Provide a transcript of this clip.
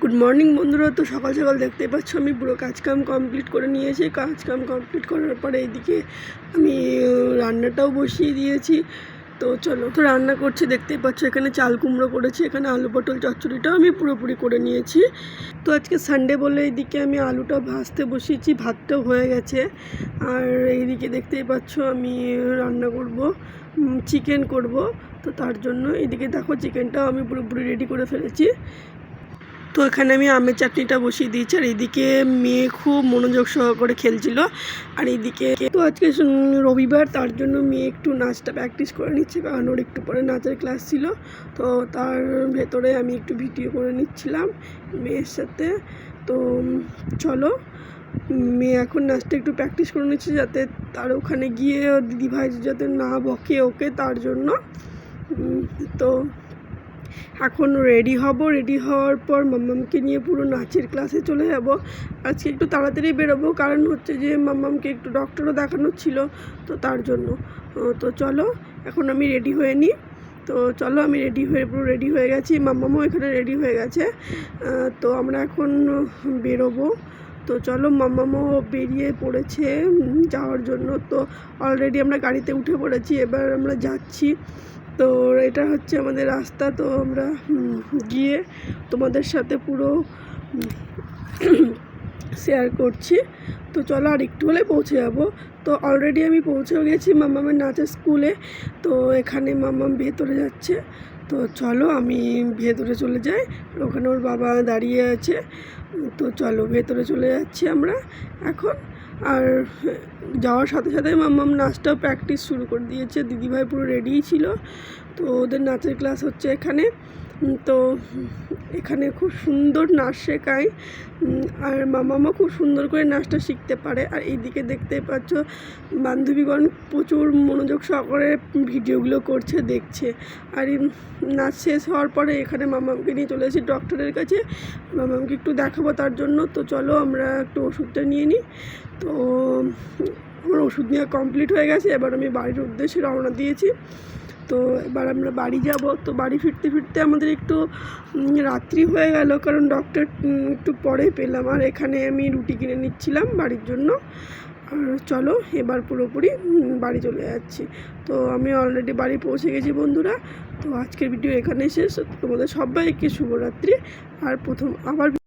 Good morning বন্ধুরা। তো সকাল সকাল দেখতেই পাচ্ছ, আমি পুরো কাজকাম কমপ্লিট করে নিয়েছি। কাজকাম কমপ্লিট করার পরে এইদিকে আমি রান্নাটাও বসিয়ে দিয়েছি। তো চলো, তো রান্না করছি, দেখতেই পাচ্ছ, এখানে চাল কুমড়ো করেছি, এখানে আলু পটল চচ্চড়িটাও আমি পুরোপুরি করে নিয়েছি। তো আজকে সানডে বলে এইদিকে আমি আলুটা ভাজতে বসিয়েছি, ভাতটাও হয়ে গেছে। আর এইদিকে দেখতেই পাচ্ছ, আমি রান্না করব চিকেন করব। তো তার জন্য এদিকে দেখো চিকেনটাও আমি পুরোপুরি রেডি করে ফেলেছি। তো এখানে আমি আমের চাটনিটা বসিয়ে দিয়েছি, আর এদিকে মেয়ে খুব মনোযোগ সহকারে খেলছিল, আর এইদিকে তো আজকে রবিবার, তার জন্য মেয়ে একটু নাচটা প্র্যাকটিস করে নিচ্ছে, কারণ ওর একটু পরে নাচের ক্লাস ছিল, তো তার ভেতরে আমি একটু ভিডিও করে নিচ্ছিলাম মেয়ের সাথে। তো চলো, মেয়ে এখন নাচটা একটু প্র্যাকটিস করে নিচ্ছে যাতে তার ওখানে গিয়ে দিদিভাই যাতে না বকে ওকে, তার জন্য। তো এখন রেডি হব রেডি হওয়ার পর মাম্মামকে নিয়ে পুরো নাচের ক্লাসে চলে যাব। আজকে একটু তাড়াতাড়ি বেরোবো, কারণ হচ্ছে যে মাম্মামকে একটু ডক্টরও দেখানোর ছিল, তো তার জন্য। তো চলো, এখন আমি রেডি হয়ে নিই। তো চলো, আমি রেডি হয়ে, পুরো রেডি হয়ে গেছি, মাম্মামও এখানে রেডি হয়ে গেছে। তো আমরা এখন বেরোবো। তো চলো, মাম্মামও বেরিয়ে পড়েছে যাওয়ার জন্য। তো অলরেডি আমরা গাড়িতে উঠে পড়েছি, এবার আমরা যাচ্ছি। তো এটা হচ্ছে আমাদের রাস্তা, তো আমরা গিয়ে তোমাদের সাথে পুরো শেয়ার করছি। তো চলো আর একটু হলে পৌঁছে যাব। তো অলরেডি আমি পৌঁছেও গেছি মামামের নাচের স্কুলে তো এখানে মামাম ভেতরে যাচ্ছে। তো চলো আমি ভেতরে চলে যাই। ওখানে ওর বাবা দাঁড়িয়ে আছে। তো চলো ভেতরে চলে যাচ্ছি আমরা এখন। আর যাওয়ার সাথে সাথে মাম্মাম নাচটাও প্র্যাকটিস শুরু করে দিয়েছে। দিদিভাই পুরো রেডিই ছিল। তো ওদের নাচের ক্লাস হচ্ছে এখানে। তো এখানে খুব সুন্দর নাচ শেখায়। আর মামামা খুব সুন্দর করে নাচটা শিখতে পারে। আর এইদিকে দেখতে পাচ্ছ, বান্ধবীগণ প্রচুর মনোযোগ সহকারে ভিডিওগুলো করছে, দেখছে। আর নাচ শেষ হওয়ার পরে এখানে মামামকে নিয়ে চলে এসেছি ডক্টরের কাছে। মামামকে একটু দেখাবো তার জন্য। তো চলো আমরা একটু ওষুধটা নিয়ে নিই। তো আমার ওষুধ নেওয়া কমপ্লিট হয়ে গেছে। এবার আমি বাড়ির উদ্দেশ্যে রওনা দিয়েছি। তো এবার আমরা বাড়ি যাব। তো বাড়ি ফিরতে ফিরতে আমাদের একটু রাত্রি হয়ে গেল। কারণ ডক্টর একটু পরে পেলাম। আর এখানে আমি রুটি কিনে নিচ্ছিলাম বাড়ির জন্য। আর চলো, এবার পুরোপুরি বাড়ি চলে যাচ্ছি। তো আমি অলরেডি বাড়ি পৌঁছে গেছি বন্ধুরা। তো আজকের ভিডিও এখানে শেষ। তোমাদের সবাইকে শুভরাত্রি। আর প্রথম আবার